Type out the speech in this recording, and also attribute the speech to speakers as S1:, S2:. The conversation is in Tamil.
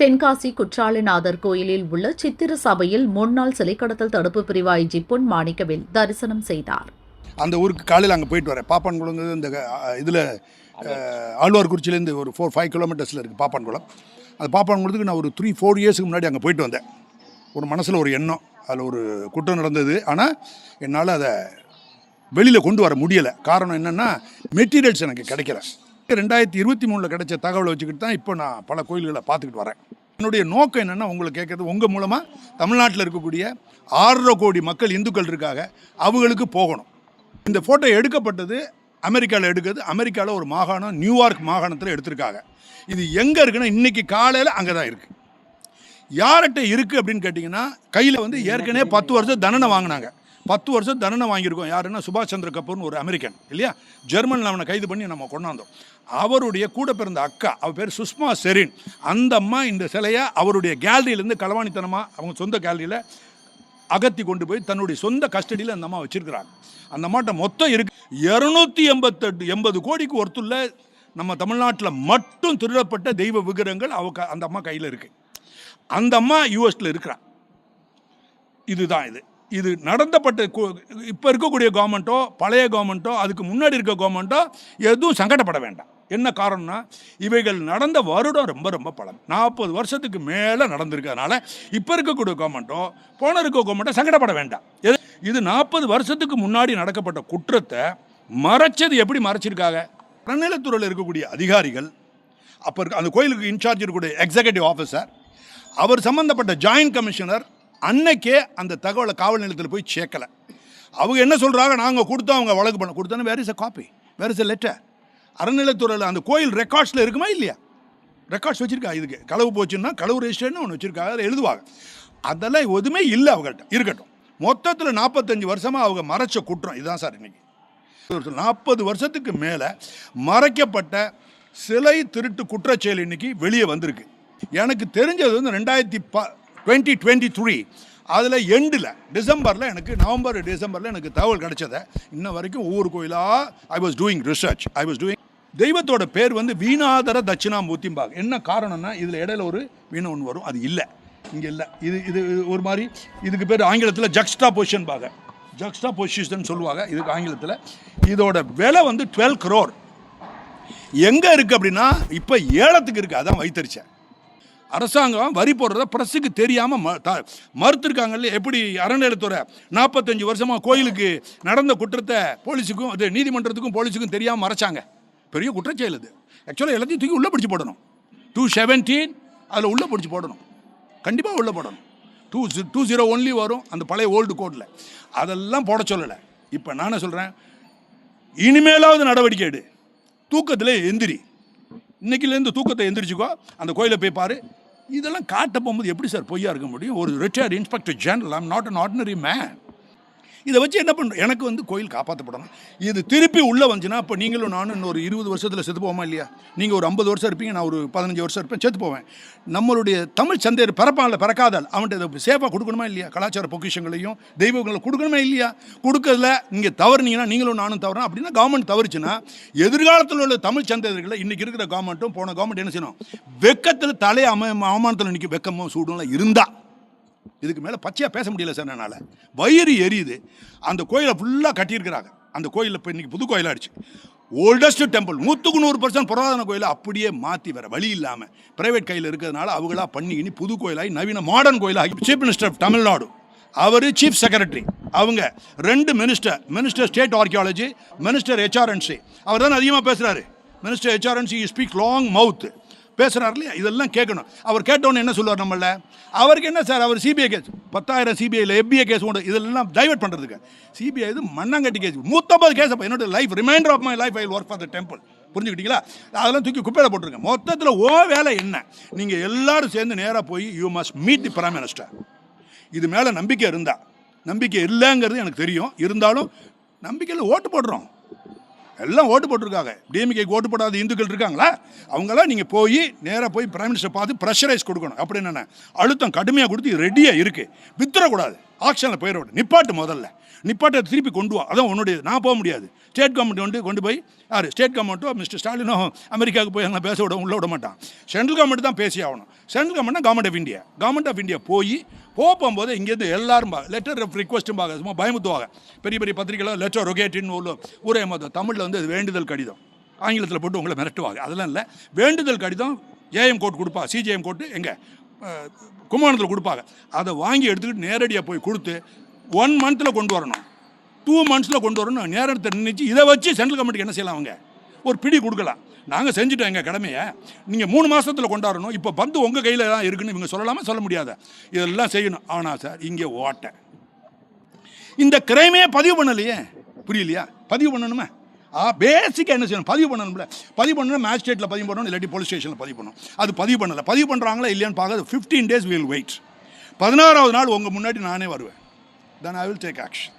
S1: தென்காசி குற்றாலநாதர் கோயிலில் உள்ள சித்திர சபையில் முன்னாள் சிலை கடத்தல் தடுப்பு பிரிவு ஐஜி பொன் மாணிக்கவேல் தரிசனம் செய்தார்.
S2: அந்த ஊருக்கு காலையில் அங்கே போயிட்டு வரேன். பாப்பான்குளங்கிறது இந்த இதில் ஆழ்வார்குறிச்சிலேருந்து ஒரு ஃபோர் ஃபைவ் கிலோமீட்டர்ஸில் இருக்குது பாப்பான்குளம். அந்த பாப்பான்குளத்துக்கு நான் ஒரு த்ரீ ஃபோர் இயர்ஸுக்கு முன்னாடி அங்கே போயிட்டு வந்தேன். ஒரு மனசில் ஒரு எண்ணம் அதில் ஒரு குற்றம் நடந்தது. ஆனால் என்னால் அதை வெளியில் கொண்டு வர முடியலை. காரணம் என்னென்னா மெட்டீரியல்ஸ் எனக்கு கிடைக்கல. ரெண்டாயிரத்தி இருபத்தி மூணில் கிடைச்ச தகவலை வச்சுக்கிட்டு தான் இப்போ நான் பல கோயில்களை பார்த்துக்கிட்டு வரேன். என்னுடைய நோக்கம் என்னென்னா உங்களை கேட்குறது உங்கள் மூலமாக தமிழ்நாட்டில் இருக்கக்கூடிய ஆறரை கோடி மக்கள் இந்துக்கள் இருக்காங்க அவங்களுக்கு போகணும். இந்த ஃபோட்டோ எடுக்கப்பட்டது அமெரிக்காவில் எடுக்கிறது. அமெரிக்காவில் ஒரு மாகாணம் நியூயார்க் மாகாணத்தில் எடுத்திருக்காங்க. இது எங்கே இருக்குன்னா இன்றைக்கி காலையில் அங்கே தான் இருக்குது யார்கிட்ட இருக்குது அப்படின்னு கேட்டிங்கன்னா கையில் வந்து ஏற்கனவே பத்து வருஷம் தண்டனை வாங்கினாங்க. பத்து வருஷம் தண்டனை வாங்கியிருக்கோம். யாருன்னா சுபாஷ் சந்திர கபூர்னு ஒரு அமெரிக்கன் இல்லையா? ஜெர்மனில் அவனை கைது பண்ணி நம்ம கொண்டாந்தோம். அவருடைய கூட பிறந்த அக்கா அவ பேர் சுஷ்மா செரின். அந்த அம்மா இந்த சிலையை அவருடைய கேலரியிலேருந்து களவாணித்தனமாக அவங்க சொந்த கேலரியில் அகத்தி கொண்டு போய் தன்னுடைய சொந்த கஸ்டடியில் அந்த அம்மா வச்சுருக்கிறாங்க. அந்த அம்மாட்ட மொத்தம் இருக்கு இரநூத்தி எண்பத்தெட்டு எண்பது கோடிக்கு ஒருத்துள்ள நம்ம தமிழ்நாட்டில் மட்டும் திருடப்பட்ட தெய்வ விக்கிரகங்கள் அவ க- அந்த அம்மா கையில் இருக்குது அந்த அம்மா யூஎஸில் இருக்கிறான். இதுதான் இது. இது நடந்தப்பட்ட இப்போ இருக்கக்கூடிய கவர்மெண்ட்டோ பழைய கவர்மெண்ட்டோ அதுக்கு முன்னாடி இருக்க கவர்மெண்ட்டோ எதுவும் சங்கடப்பட வேண்டாம். என்ன காரணம்னா இவைகள் நடந்த வருடம் ரொம்ப ரொம்ப பழம். நாற்பது வருஷத்துக்கு மேலே நடந்திருக்கிறதுனால இப்போ இருக்கக்கூடிய கவர்மெண்ட்டோ போன இருக்க கவர்மெண்ட்டோ சங்கடப்பட வேண்டாம். எது இது நாற்பது வருஷத்துக்கு முன்னாடி நடக்கப்பட்ட குற்றத்தை மறைச்சது எப்படி மறைச்சிருக்காங்க? அறநிலைத்துறையில் இருக்கக்கூடிய அதிகாரிகள் அப்போ இருக்க அந்த கோயிலுக்கு இன்சார்ஜ் இருக்கக்கூடிய எக்ஸிகூட்டிவ் ஆஃபீஸர் அவர் சம்மந்தப்பட்ட ஜாயின்ட் கமிஷனர் அன்னைக்கே அந்த தகவலை காவல் நிலையத்தில் போய் சேர்க்கலை. அவங்க என்ன சொல்கிறாங்க நாங்கள் கொடுத்தோம் அவங்க வழக்கு பண்ண கொடுத்தோன்னு வேறு இஸ் a காப்பி வேறு இஸ் a லெட்டர் அறநிலைத்துறையில் அந்த கோயில் ரெக்கார்ட்ஸில் இருக்குமா இல்லையா? ரெக்கார்ட்ஸ் வச்சுருக்கா இதுக்கு. களவு போச்சுன்னா களவு ரெஜிஸ்டர்னு ஒன்று வச்சுருக்காங்க அதில் எழுதுவாங்க. அதெல்லாம் எதுவுமே இல்லை அவங்கள்ட்ட. இருக்கட்டும். மொத்தத்தில் நாற்பத்தஞ்சு வருஷமாக அவங்க மறைச்ச குற்றம். இதுதான் சார் இன்னைக்கு. நாற்பது வருஷத்துக்கு மேலே மறைக்கப்பட்ட சிலை திருட்டு குற்றச்செயல் இன்னைக்கு வெளியே வந்திருக்கு. எனக்கு தெரிஞ்சது வந்து ரெண்டாயிரத்தி ப டுவெண்ட்டி டுவெண்ட்டி த்ரீ அதில் எண்டில் டிசம்பரில் எனக்கு நவம்பர் டிசம்பரில் எனக்கு தகவல் கிடச்சதை இன்ன வரைக்கும் ஒவ்வொரு கோயிலாக I was doing research I was doing தெய்வத்தோட பேர் வந்து வீணாதர தட்சிணாமூர்த்திம்பாங்க. என்ன காரணம்னா இதில் இடையில ஒரு வீணம் ஒன்று வரும். அது இல்லை. இங்கே இல்லை. இது இது ஒரு மாதிரி இதுக்கு பேர் ஆங்கிலத்தில் ஜக்ஸ்டா பொசிஷன் பாங்க ஜக்ஸ்டா பொசிஷன் சொல்லுவாங்க இதுக்கு ஆங்கிலத்தில். இதோட விலை வந்து டுவெல் க்ரோர் எங்கே இருக்குது அப்படின்னா இப்போ ஏலத்துக்கு இருக்குது அதான் வைத்தறிச்சேன் அரசாங்கம் வரி போடுறத பிரஸுக்கு தெரியாமல் ம த மறுத்துருக்காங்கல்ல எப்படி அறநிலையத்துறை நாற்பத்தஞ்சு வருஷமாக கோயிலுக்கு நடந்த குற்றத்தை போலீஸுக்கும் அது நீதிமன்றத்துக்கும் போலீஸுக்கும் தெரியாமல் மறைச்சாங்க. பெரிய குற்றச்செயல் அது. ஆக்சுவலாக எல்லாத்தையும் தூக்கி உள்ளே பிடிச்சி போடணும். டூ செவன்டீன் அதில் உள்ளே பிடிச்சி போடணும். கண்டிப்பாக உள்ளே போடணும். டூ டூ ஜீரோ ஒன்லி வரும் அந்த பழைய ஓல்டு கோட்டில் அதெல்லாம் போட சொல்லலை. இப்போ நானே சொல்கிறேன் இனிமேலாவது நடவடிக்கை எடு. தூக்கத்தில் எந்திரி. இன்னைக்குலேருந்து தூக்கத்தை எந்திரிச்சுக்கோ அந்த கோயிலை போய் பாரு. இதெல்லாம் காட்ட போகும்போது எப்படி சார் பொய்யா இருக்க முடியும்? ஒரு retired inspector general I'm not an ordinary man இதை வச்சு என்ன பண்ணுறோம் எனக்கு வந்து கோயில் காப்பாற்றப்படணும் இது திருப்பி உள்ளே வந்துச்சுன்னா அப்போ நீங்களும் நானும் இன்னொரு இருபது வருஷத்தில் செத்து போவோமா இல்லையா? நீங்கள் ஒரு ஐம்பது வருஷம் இருப்பீங்க நான் ஒரு பதினஞ்சு வருஷம் இருப்பேன் செத்து போவேன். நம்மளுடைய தமிழ் சந்தையர் பிறப்பான்ல பிறக்காதால் அவன்கிட்ட இதை சேஃபாக கொடுக்கணுமா இல்லையா? கலாச்சார பொக்கிஷங்களையும் தெய்வங்களை கொடுக்கணுமா இல்லையா? கொடுக்கறதுல நீங்கள் தவறுனீங்கன்னா நீங்களும் நானும் தவறேன் அப்படின்னா கவர்மெண்ட் தவறுச்சுன்னா எதிர்காலத்தில் உள்ள தமிழ் சந்தையர்களை இன்றைக்கி இருக்கிற கவர்மெண்ட்டும் போன கவர்மெண்ட் என்ன செய்யணும்? வெக்கத்தில் தலை அம அவமானத்தில் நிற்க வெக்கமும் சூடும் இருந்தால் இதுக்கு மேலே பச்சையாக பேச முடியல சார் என்னால். வயிறு எரியுது. அந்த கோயிலை ஃபுல்லாக கட்டியிருக்கிறாங்க. அந்த கோயிலில் இப்போ இன்றைக்கி புது கோயிலாகிடுச்சு ஓல்டஸ்ட் டெம்பிள் நூற்றுக்கு நூறு பர்சன்ட் புராதன கோயிலை அப்படியே மாற்றி வேற வழி இல்லாமல் பிரைவேட் கையில் இருக்கிறதுனால அவங்களா பண்ணி இனி புது கோயிலாகி நவீன மாடர்ன் கோயிலாகி சீஃப் மினிஸ்டர் ஆஃப் தமிழ்நாடு அவர் சீஃப் செக்ரட்டரி அவங்க ரெண்டு minister minister state archaeology minister HRNC அவர் தான் அதிகமாக பேசுகிறாரு minister HRNC speak long mouth பேசுகிறார் இல்லையா? இதெல்லாம் கேட்கணும். அவர் கேட்டோன்னு என்ன சொல்லுவார் நம்மள? அவருக்கு என்ன சார்? அவர் சிபிஐ கேஸ் பத்தாயிரம் சிபிஐயில் எஃபிஐ கேஸ் உண்டு இதெல்லாம் டைவர்ட் பண்ணுறதுக்கு சிபிஐ இது மண்ணாங்கட்டி கேஸ் நூற்றம்பது கேஸ் அப்போ என்னோட life reminder of my life I work for the temple புரிஞ்சுக்கிட்டீங்களா? அதெல்லாம் தூக்கி குப்பையில் போட்டுருங்க மொத்தத்தில் ஓ வேலை என்ன? நீங்கள் எல்லாரும் சேர்ந்து நேராக போய் you must meet the prime minister இது மேலே நம்பிக்கை இருந்தால் நம்பிக்கை இல்லைங்கிறது எனக்கு தெரியும். இருந்தாலும் நம்பிக்கையில் ஓட்டு போடுறோம். எல்லாம் ஓட்டு போட்டிருக்காங்க. டிஎம்கேக்கு ஓட்டு போடாத இந்துக்கள் இருக்காங்களா? அவங்களாம் நீங்கள் போய் நேராக போய் பிரைம் மினிஸ்டர் பார்த்து ப்ரெஷரைஸ் கொடுக்கணும். அப்படின்னு என்னென்ன? அழுத்தம் கடுமையாக கொடுத்து ரெடியாக இருக்குது வித்துறக்கூடாது. ஆக்ஷனில் போயிட நிப்பாட்டு முதல்ல. நிப்பாட்டை திருப்பி கொண்டு வா. அதான் உன்னுடைய நான் போக முடியாது. ஸ்டேட் கவர்மெண்ட் வந்து கொண்டு போய் யார்? ஸ்டேட் கவர்மெண்ட்டோ மிஸ்டர் ஸ்டாலினோ அமெரிக்காவுக்கு போய் எல்லாம் பேச விட உள்ள விட மாட்டான். சென்ட்ரல் கவர்மெண்ட் தான் பேசி ஆகணும். Central கவர்மெண்ட்னா government of India government of India போய் போகும்போது இங்கேருந்து எல்லாரும் லெட்டர் ஆஃப் ரிக்வஸ்ட்டும் பார்க்க சும்மா பயமுத்துவாங்க. பெரிய பெரிய பத்திரிகையில் லெட்டர் ரொகேட்டின்னு உள்ள ஊரே மொத்தம் தமிழில் வந்து அது வேண்டுதல் கடிதம். ஆங்கிலத்தில் போட்டு உங்களை மிரட்டுவாங்க. அதெல்லாம் இல்லை. வேண்டுதல் கடிதம் ஏஎம் கோர்ட் கொடுப்பா. சிஜிஎம் கோர்ட்டு எங்கே? கும்பகோணத்தில் கொடுப்பாங்க. அதை வாங்கி எடுத்துக்கிட்டு நேரடியாக போய் கொடுத்து ஒன் மந்தில் கொண்டு வரணும். டூ மந்த்ஸில் கொண்டு வரணும். நேரத்தை நின்றுச்சு இதை வச்சு சென்ட்ரல் கவர்மெண்ட்டுக்கு என்ன செய்யலாம் அவங்க? ஒரு பிடி கொடுக்கலாம். நாங்கள் செஞ்சுட்டோம் எங்கள் கடமையை. நீங்கள் மூணு மாதத்தில் கொண்டாடணும். இப்போ பந்து உங்கள் கையில் தான் இருக்குன்னு இவங்க சொல்லலாமா? சொல்ல முடியாத? இதெல்லாம் செய்யணும். ஆனால் சார் இங்கே ஓட்டை. இந்த கிரைமே பதிவு பண்ணலையே? புரியலையா? பதிவு பண்ணணுமே? பேசிக்காக என்ன செய்யணும்? பதிவு பண்ணணும்ல. பதிவு பண்ணணும் மேஜிஸ்ட்ரேட்டில் பதிவு பண்ணணும் இல்லாட்டி போலீஸ் ஸ்டேஷனில் பதிவு பண்ணணும். அது பதிவு பண்ணலை. பதிவு பண்ணுறாங்களா இல்லையான்னு பார்க்க ஃபிஃப்டீன் டேஸ் வில் வெயிட் பதினாறாவது நாள் உங்கள் முன்னாடி நானே வருவேன். Then I will take action